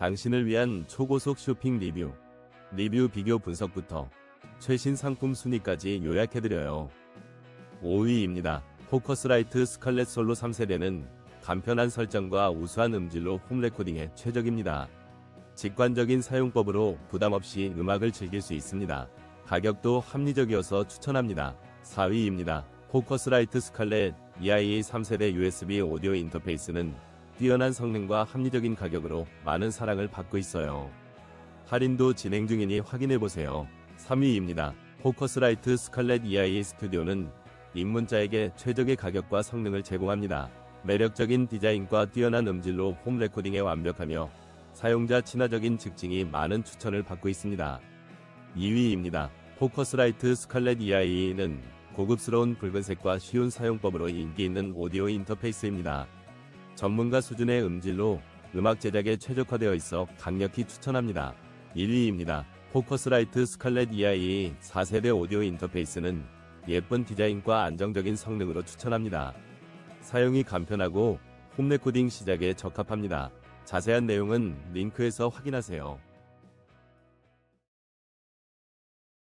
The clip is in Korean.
당신을 위한 초고속 쇼핑 리뷰, 리뷰 비교 분석부터 최신 상품 순위까지 요약해드려요. 5위입니다. 포커스라이트 스칼렛 솔로 3세대는 간편한 설정과 우수한 음질로 홈 레코딩에 최적입니다. 직관적인 사용법으로 부담 없이 음악을 즐길 수 있습니다. 가격도 합리적이어서 추천합니다. 4위입니다. 포커스라이트 스칼렛 EIA 3세대 USB 오디오 인터페이스는 뛰어난 성능과 합리적인 가격으로 많은 사랑을 받고 있어요. 할인도 진행 중이니 확인해보세요. 3위입니다. 포커스라이트 스칼렛 EIA 스튜디오는 입문자에게 최적의 가격과 성능을 제공합니다. 매력적인 디자인과 뛰어난 음질로 홈 레코딩에 완벽하며 사용자 친화적인 특징이 많은 추천을 받고 있습니다. 2위입니다. 포커스라이트 스칼렛 EIE는 고급스러운 붉은색과 쉬운 사용법으로 인기 있는 오디오 인터페이스입니다. 전문가 수준의 음질로 음악 제작에 최적화되어 있어 강력히 추천합니다. 1위입니다. 포커스라이트 스칼렛 EIE 4세대 오디오 인터페이스는 예쁜 디자인과 안정적인 성능으로 추천합니다. 사용이 간편하고 홈 레코딩 시작에 적합합니다. 자세한 내용은 링크에서 확인하세요.